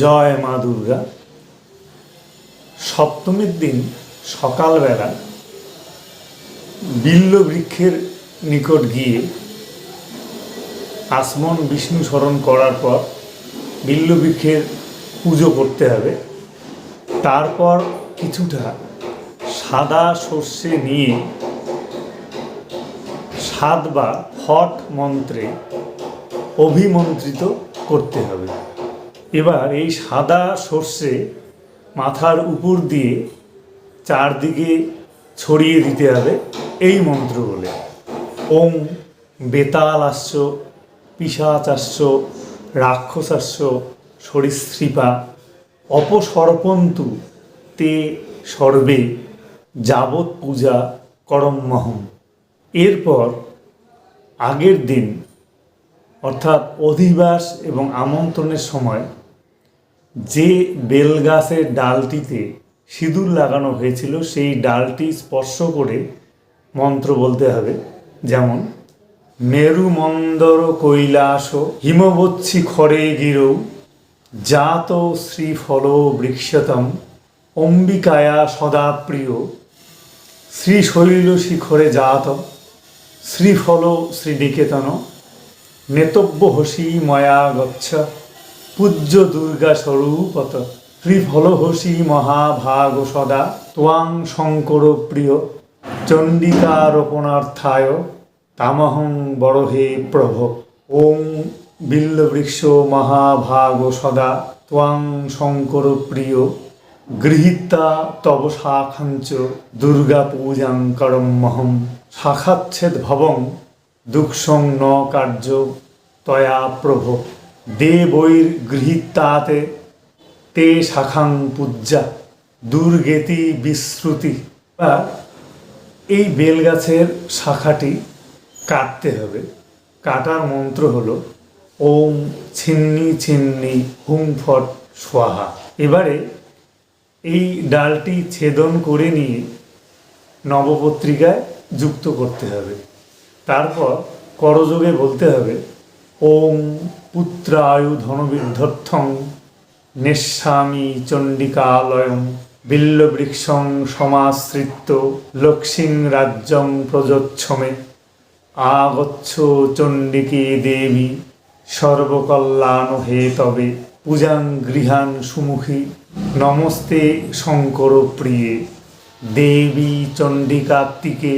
জয় মা দুর্গা। সপ্তমীর দিন সকালবেলা বিল্ল বৃক্ষের নিকট গিয়ে আসমন বিষ্ণু স্মরণ করার পর বিল্ল বৃক্ষের পুজো করতে হবে। তারপর কিছুটা সাদা সর্ষে নিয়ে সাত বা হট মন্ত্রে অভিমন্ত্রিত করতে হবে। এবার এই সাদা সর্ষে মাথার উপর দিয়ে চারদিকে ছড়িয়ে দিতে হবে এই মন্ত্র বলে। ওম বেতালাস্য পিসাচাস্য রাক্ষসাস্য সরীসৃপা, অপসর্পন্তু তে সর্বে যাবৎ পূজা করম্মহম এরপর আগের দিন, অর্থাৎ অধিবাস এবং আমন্ত্রণের সময় যে বেলগাছের ডালটিতে সিঁদুর লাগানো হয়েছিল, সেই ডালটি স্পর্শ করে মন্ত্র বলতে হবে, যেমন মেরু মন্দর কৈলাস হিমবচ্ছি খরে গিরৌ, জাত শ্রীফল বৃক্ষতম, অম্বিকায়া সদা প্রিয় শ্রীশৈল শিখরে জাত, শ্রীফল শ্রীনিকেতন, নেতব্য হসি ময়া গচ্ছ। পূজ্য দুর্গা স্বরূপত। শ্রীফল হসি মহাভাগ সদা। ত্বাং শঙ্কর প্রিয়। চণ্ডিকারোপণার্থায় তামহং বড়হে প্রভ। ওম বিল্লবৃক্ষ মহাভাগ সদা। ত্বাং শঙ্কর প্রিয়। গৃহীতা তব শাখাঞ্চ দুর্গা পূজাং করমহম শাখাচ্ছেদ ভবং দুঃসং ন কার্য তয়া প্রভ। দেবৈর গৃহীতাতে তে শাখাং পূজ্যা, দুর্গেতি বিশ্রুতি। বা এই বেলগাছের শাখাটি কাটতে হবে। কাটার মন্ত্র হলো, ওম ছিন্নি ছিন্নি হুম ফট সোয়াহা এবারে এই ডালটি ছেদন করে নিয়ে নবপত্রিকায় যুক্ত করতে হবে। তারপর করযোগে বলতে হবে ওম পুত্রায়ু ধনবিদ্ধর্থং নেশামি চণ্ডিকালয়ম বিল্লবৃক্ষং সমাশ্রিত লক্ষ্মীং রাজ্যং প্রযোচ্ছমে। আগচ্ছ চণ্ডিকে দেবী, সর্বকল্যাণ হে তবে, পূজাং গৃহান সুমুখী। নমস্তে শঙ্কর প্রিয়ে, দেবী চণ্ডিকাত্তিকে,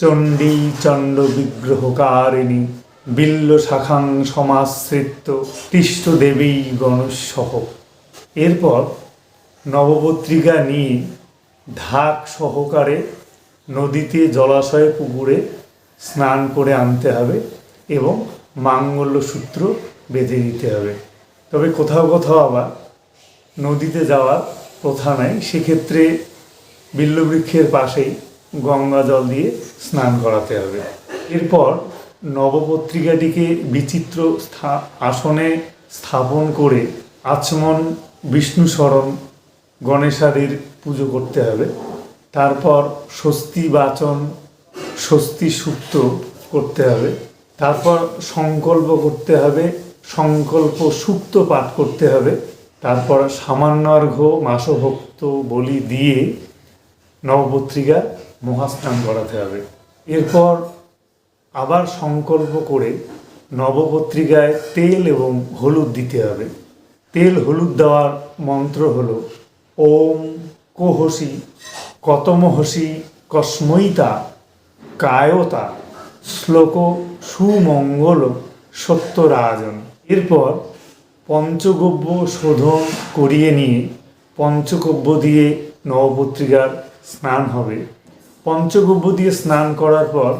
চণ্ডী চণ্ড বিগ্রহকারিণী বিল্ল শাখাং সমাশ্রিত তিষ্ঠ দেবী গণসহ এরপর নবপত্রিকা নিয়ে ঢাক সহকারে নদীতে জলাশয়ে পুকুরে স্নান করে আনতে হবে এবং মাঙ্গল্য সূত্র বেঁধে নিতে হবে। তবে কোথাও কোথাও আবার নদীতে যাওয়ার প্রথা নাই, সেক্ষেত্রে বিল্লবৃক্ষের পাশেই গঙ্গা জল দিয়ে স্নান করাতে হবে। এরপর নবপত্রিকাটিকে বিচিত্র আসনে স্থাপন করে আচমন বিষ্ণু স্মরণ গণেশাদির পুজো করতে হবে। তারপর স্বস্তি বাচন, স্বস্তি সুক্ত করতে হবে। তারপর সংকল্প করতে হবে, সংকল্প সুক্ত পাঠ করতে হবে। তারপর সামান্যার্ঘ মাসভক্ত বলি দিয়ে নবপত্রিকা মহাস্নান করাতে হবে। এরপর আবার সংকল্প করে নবপত্রিকায় তেল এবং হলুদ দিতে হবে। তেল হলুদ দেওয়ার মন্ত্র হলো, ওম কোহসি কতমহসি কস্মইতা কায়তা শ্লোক সুমঙ্গল সত্যরাজন। এরপর পঞ্চগব্য শোধন করিয়ে নিয়ে পঞ্চগব্য দিয়ে নবপত্রিকার স্নান হবে। পঞ্চগব্য দিয়ে স্নান করার পর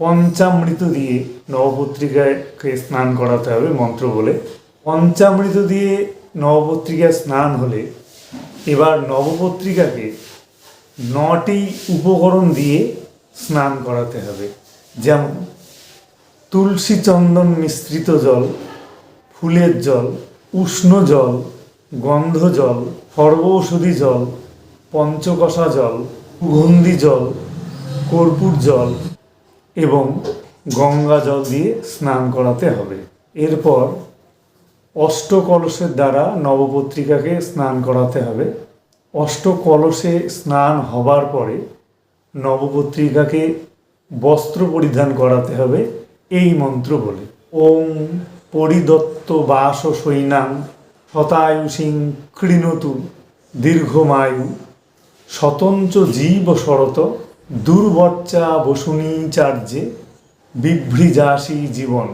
পঞ্চামৃত দিয়ে নবপত্রিকাকে স্নান করাতে হবে মন্ত্র বলে। পঞ্চামৃত দিয়ে নবপত্রিকায় স্নান হলে এবার নবপত্রিকাকে নটি উপকরণ দিয়ে স্নান করাতে হবে। যেমন তুলসী চন্দন মিশ্রিত জল, ফুলের জল, উষ্ণ জল, গন্ধ জল সর্বৌষধি জল, পঞ্চকষা জল, সুগন্ধি জল, কর্পূর জল এবং গঙ্গা জল দিয়ে স্নান করাতে হবে। এরপর অষ্টকলসের দ্বারা নবপত্রিকাকে স্নান করাতে হবে। অষ্টকলসে স্নান হবার পরে নবপত্রিকাকে বস্ত্র পরিধান করাতে হবে এই মন্ত্র বলে। ওম পরিদত্ত বাস সৈনাং শতায়ুষিং কৃণতু দীর্ঘমায়ু স্বতন্ত্র জীব শরত দুর্বচ্চা বসুনী চার্যে বিভ্রিজাসী জীবন।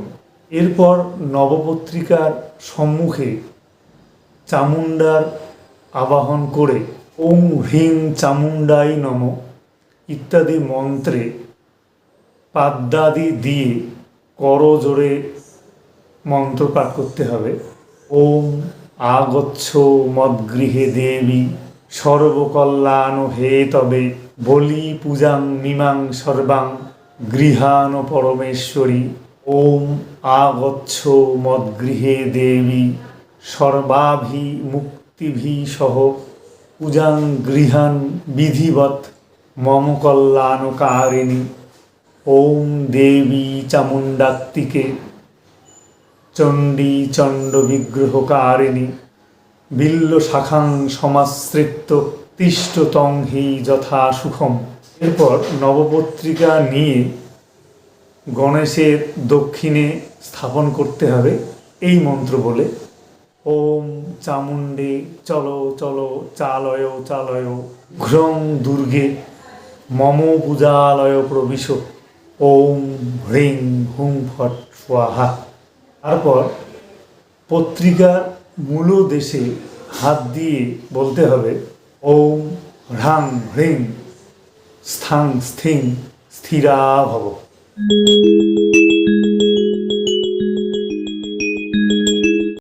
এরপর নবপত্রিকার সম্মুখে চামুণ্ডার আবাহন করে, ওং হ্রিং চামুণ্ডাই নম ইত্যাদি মন্ত্রে পাদ্যাদি দিয়ে করজোরে মন্ত্র পাঠ করতে হবে। ওম আগচ্ছ মদ্গৃহে দেবী, সর্বকল্যাণ হে তবে বলি পূজাং মিমাং সর্বাং গৃহাণ পরমেশ্বরী। ওম আগচ্ছ মদ্গৃহে দেবী। সর্বাভি মুক্তিভি সহ। পূজাং গৃহান বিধিবৎ মম কল্যাণকারিণী। ওম দেবী চামুণ্ডাত্তিকে। চণ্ডী চণ্ড বিগ্রহকারিণী বিল্ল শাখাং সমাশ্রিত তিষ্ঠতং হি যথা সুখম। এরপর নবপত্রিকা নিয়ে গণেশের দক্ষিণে স্থাপন করতে হবে এই মন্ত্র বলে। ওম চামুণ্ডে চলো চলো চালয় চালয় ঘ্রং দুর্গে মম পূজালয় প্রবিশ। ওম হ্রিং হুং ফট স্বাহা। তারপর পত্রিকার মূল দেশে হাত দিয়ে বলতে হবে ওম হ্রাং হ্রিং স্থাং স্থিং স্থিরা ভব।